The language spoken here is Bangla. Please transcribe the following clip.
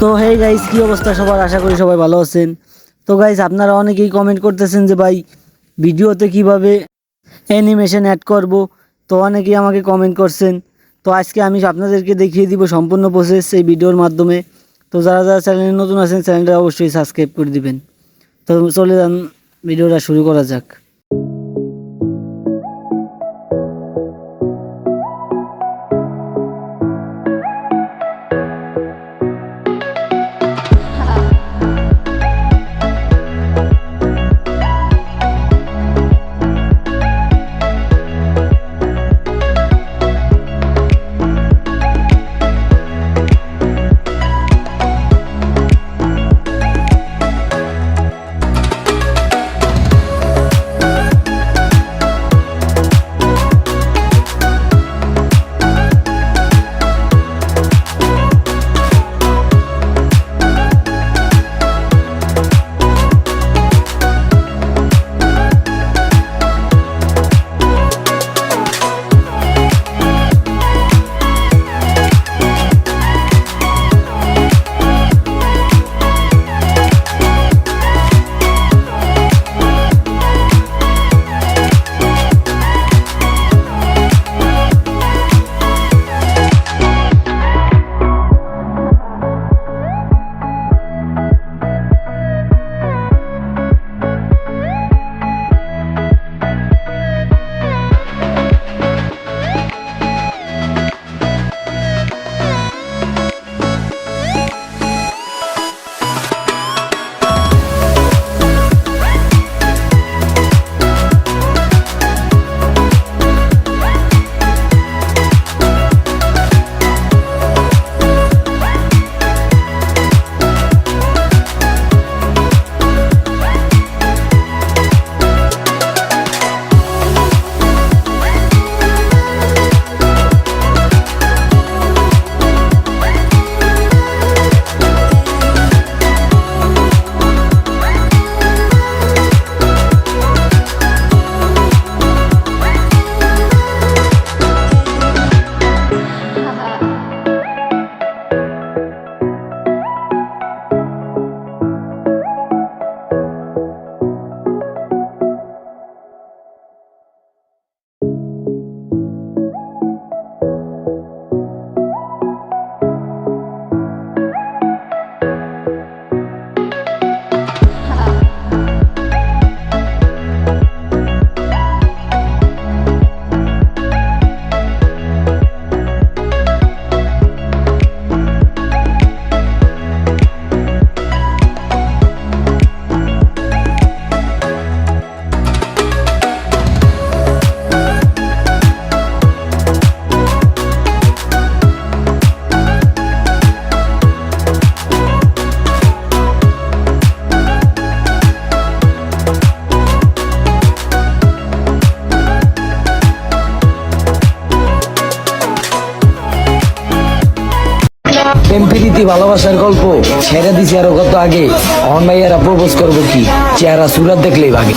তো হে গাইস কি অবস্থা সবার? আশা করি সবাই ভালো আছেন। তো গাইস আপনারা অনেকেই কমেন্ট করতেছেন যে ভাই ভিডিওতে কীভাবে অ্যানিমেশন অ্যাড করব? তো অনেকেই আমাকে কমেন্ট করছেন। তো আজকে আমি আপনাদেরকে দেখিয়ে দিব সম্পূর্ণ প্রসেস এই ভিডিওর মাধ্যমে। তো যারা যারা চ্যানেলে নতুন আছেন চ্যানেলটা অবশ্যই সাবস্ক্রাইব করে দিবেন। তো চলে যান, ভিডিওটা শুরু করা যাক। এমপিরিতি ভালোবাসার গল্প ছেড়ে দিছি আরও কত আগে। অন ভাইয়ারা প্রপোজ করব কি? চেহারা সুরাত দেখলেই ভাগে।